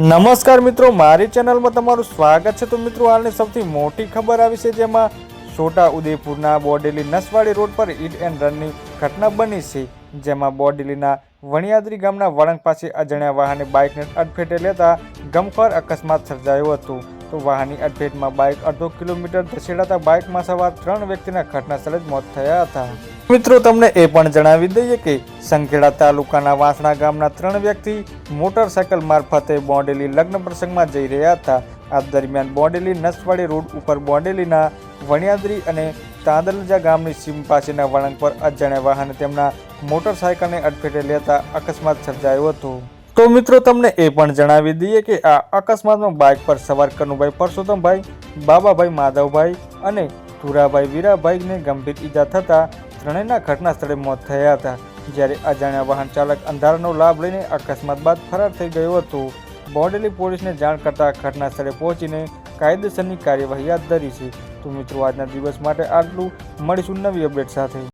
નમસ્કાર મિત્રો, મારી ચેનલમાં તમારું સ્વાગત છે. તો મિત્રો, હાલની સૌથી મોટી ખબર આવી છે, જેમાં છોટા ઉદયપુરના બોડેલી નસવાડી રોડ પર હિટ એન્ડ રનની ઘટના બની છે, જેમાં બોડેલીના વણિયાદરી ગામના વળંગ પાસે અજાણ્યા વાહને બાઇકને અડફેટે લેતા ગમખોર અકસ્માત સર્જાયો હતો. તો વાહનની અડફેટમાં બાઇક અડધો કિલોમીટર ધસેડાતા બાઇકમાં સવાર ત્રણ વ્યક્તિના ઘટના સ્થળે જ મોત થયા હતા. મિત્રો, તમને એ પણ જણાવી દઈએ કે સંખેડા તાલુકાના વાસણા ગામના ત્રણ વ્યક્તિ મોટરસાયકલ મારફતે બોડેલી લગ્ન પ્રસંગમાં જઈ રહ્યા હતા. આ દરમિયાન બોડેલી નસવાડી રોડ ઉપર બોડેલીના વણિયાદરી અને તાંદલજા ગામની સીમ પાસેના વળાંક પર અજાણ્યા વાહને તેમના મોટરસાયકલને અડફેટે લેતા અકસ્માત સર્જાયો હતો. તો મિત્રો, તમને એ પણ જણાવી દઈએ કે આ અકસ્માતમાં બાઇક પર સવાર કનુભાઈ પરસોત્તમભાઈ, બાબાભાઈ માધવભાઈ અને ધુરાભાઈ વીરાભાઈને ગંભીર ઈજા થતાં ત્રણેયના ઘટના સ્થળે મોત થયા હતા, જ્યારે અજાણ્યા વાહન ચાલક અંધારાનો લાભ લઈને અકસ્માત બાદ ફરાર થઈ ગયો હતો. બોડેલી પોલીસને જાણ કરતા ઘટના સ્થળે પહોંચીને કાયદેસરની કાર્યવાહી હાથ ધરી છે. તો મિત્રો, આજના દિવસ માટે આટલું. મળીશું નવી અપડેટ સાથે.